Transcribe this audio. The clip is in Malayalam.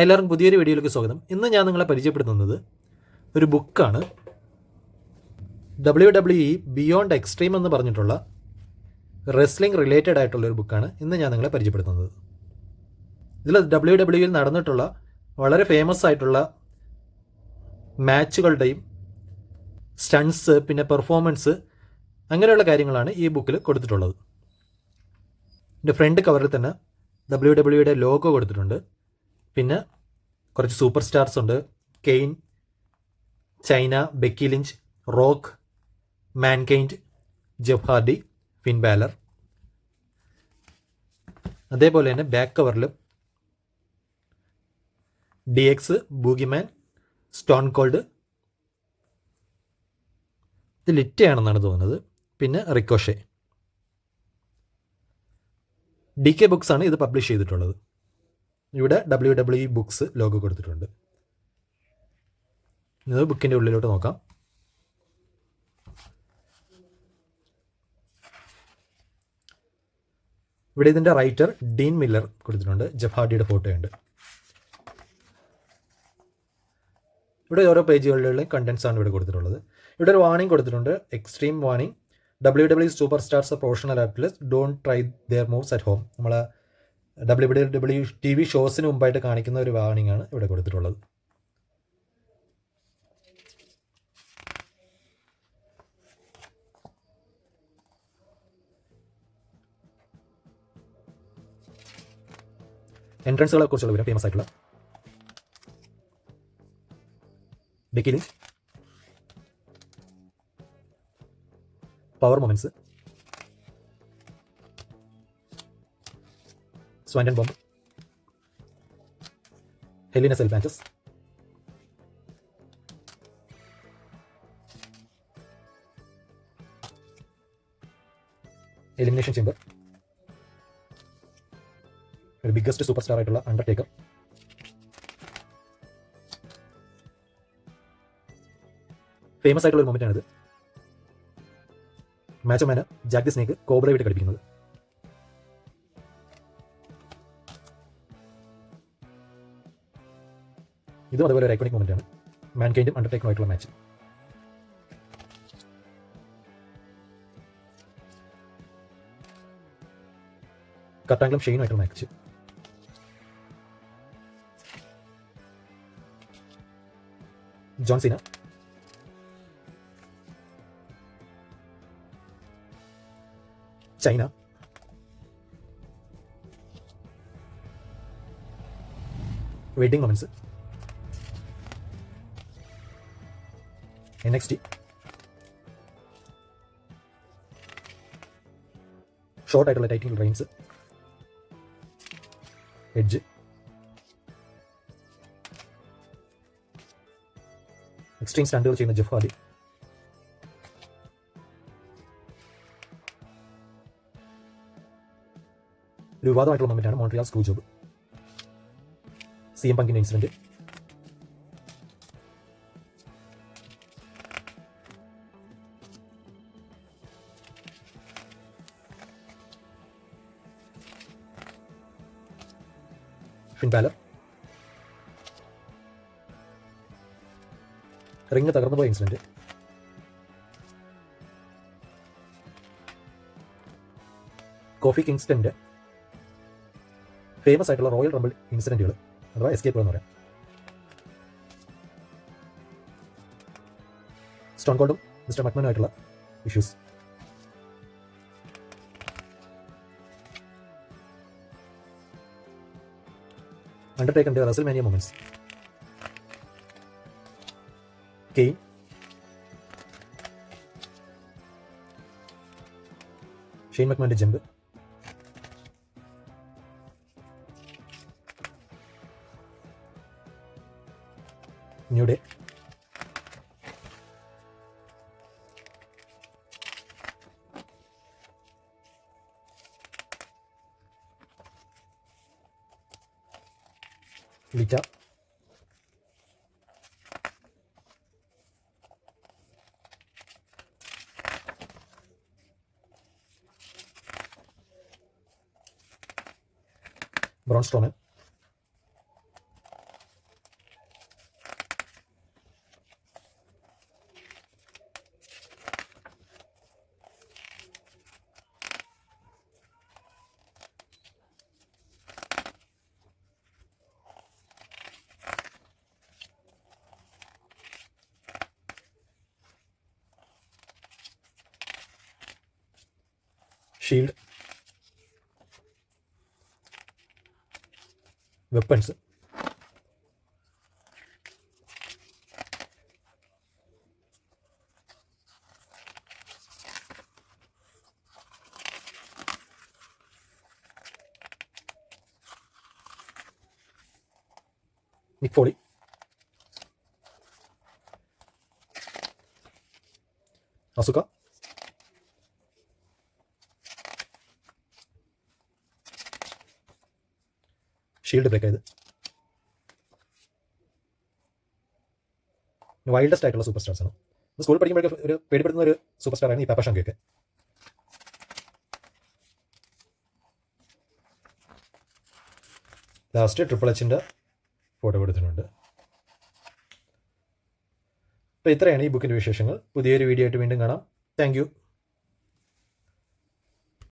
എല്ലാവർക്കും പുതിയൊരു വീഡിയോയിലേക്ക് സ്വാഗതം. ഇന്ന് ഞാൻ നിങ്ങളെ പരിചയപ്പെടുത്തുന്നത് ഒരു ബുക്കാണ്. W W E beyond extreme എന്ന് പറഞ്ഞിട്ടുള്ള റെസ്ലിംഗ് റിലേറ്റഡ് ആയിട്ടുള്ള ഒരു ബുക്കാണ് ഇന്ന് ഞാൻ നിങ്ങളെ പരിചയപ്പെടുത്തുന്നത്. ഇതിൽ ഡബ്ല്യു ഡബ്ല്യുയിൽ നടന്നിട്ടുള്ള വളരെ ഫേമസ് ആയിട്ടുള്ള മാച്ചുകളുടെയും സ്റ്റൺസ് പിന്നെ പെർഫോമൻസ് അങ്ങനെയുള്ള കാര്യങ്ങളാണ് ഈ ബുക്കിൽ കൊടുത്തിട്ടുള്ളത്. എന്റെ ഫ്രണ്ട് കവറിൽ തന്നെ ഡബ്ല്യു ഡബ്ല്യുയുടെ ലോഗോ കൊടുത്തിട്ടുണ്ട്. പിന്നെ കുറച്ച് സൂപ്പർ സ്റ്റാർസ് ഉണ്ട്. Kane Chyna Becky Lynch Rock Mankind Jeff Hardy Finn Balor. അതേപോലെ തന്നെ back കവറിലും D X Boogeyman Stone Cold ഇത് ലിറ്റയാണെന്നാണ് തോന്നുന്നത്. പിന്നെ റിക്കോഷെ ഡി കെ ബുക്സ് ആണ് ഇത് പബ്ലിഷ് ചെയ്തിട്ടുള്ളത്. ഇവിടെ ഡബ്ല്യു ഡബ്ല്യു ബുക്സ് ലോഗോ കൊടുത്തിട്ടുണ്ട്. ഇത് ബുക്കിന്റെ ഉള്ളിലോട്ട് നോക്കാം. ഇവിടെ ഇതിന്റെ റൈറ്റർ ഡീൻ മില്ലർ കൊടുത്തിട്ടുണ്ട്. ജഫാഡിയുടെ ഫോട്ടോയുണ്ട് ഇവിടെ ഓരോ പേജുകളിലുള്ള കണ്ടൻസ് ആണ് ഇവിടെ കൊടുത്തിട്ടുള്ളത്. ഇവിടെ ഒരു വാണിംഗ് കൊടുത്തിട്ടുണ്ട്. Extreme warning W W super stars professional ആർട്ടിലിസ്റ്റ് don't try their moves at home നമ്മളെ W W W T V ഷോസിന് മുമ്പായിട്ട് കാണിക്കുന്ന ഒരു വാണിംഗ് ആണ് ഇവിടെ കൊടുത്തിട്ടുള്ളത്. എൻട്രൻസുകളെ കുറിച്ചുള്ള വിവരം ഫേമസ് ആയിട്ടുള്ള Becky power moments Swanton bomb hell in a cell matches elimination chamber ഒരു ബിഗ്ഗസ്റ്റ് സൂപ്പർ സ്റ്റാർ ആയിട്ടുള്ള അണ്ടർടേക്കർ ഫേമസ് ആയിട്ടുള്ള ഒരു മൊമെന്റ് ആണിത്. മാച്ച് മാന ജാക്ക് ദി സ്നേക്ക് കോബ്ര വിട്ട് കളിപ്പിക്കുന്നത്. ഇതും അതുപോലെ ഒരു ഐക്കോണിക് മൊമെന്റ് ആണ്. മാൻകൈൻഡും അണ്ടർടേക്കും ആയിട്ടുള്ള മാച്ച് കട്ടാങ്കളും ഷെയിനും ആയിട്ടുള്ള മാച്ച് ജോൺസിന ചൈന വെഡിങ് മൊമെന്റ്സ് ടി ഷോർട്ട് ആയിട്ടുള്ള ടൈറ്റിൽ റെയിൻസ് എഡ്ജ് എക്സ്ട്രീം സ്റ്റാൻഡുകൾ ചെയ്യുന്ന ജെഫ് ഹാർഡി ഒരു വിവാദമായിട്ടുള്ള മൊമെന്റാണ് Montreal screw job C M പങ്കിന്റെ incident Finn Balor ring തകർന്നു പോയ കോഫി കിങ്സ്റ്റന്റെ ഫേമസ് ആയിട്ടുള്ള റോയൽ റംബിൾ ഇൻസിഡന്റുകൾ അഥവാ എസ്കേപ്പുകൾ എന്ന് പറയാം. സ്റ്റോൺ കോൾഡും മിസ്റ്റർ മക്മനുമായിട്ടുള്ള ഇഷ്യൂസ് അണ്ടർടേക്കറിന്റെ WrestleMania moments Kane Shane മക്മാന്റെ jump new day Lita shield weapons നിക് ഫോളി Shield break ആയത് വൈൽഡസ്റ്റ് ആയിട്ടുള്ള സൂപ്പർ സ്റ്റാർസ് ആണ് സ്കൂളിൽ പഠിക്കുമ്പോഴൊക്കെ ഒരു പേടിപ്പെടുന്ന ഒരു സൂപ്പർ സ്റ്റാർ ആണ് ഈ പാപ്പ ഷങ്കയൊക്കെ ലാസ്റ്റ് ട്രിപ്പിൾ എച്ചിന്റെ ഫോട്ടോ കൊടുത്തിട്ടുണ്ട്. അപ്പോൾ ഇത്രയാണ് ഈ ബുക്കിന്റെ വിശേഷങ്ങൾ. പുതിയൊരു വീഡിയോ ആയിട്ട് വീണ്ടും കാണാം. താങ്ക്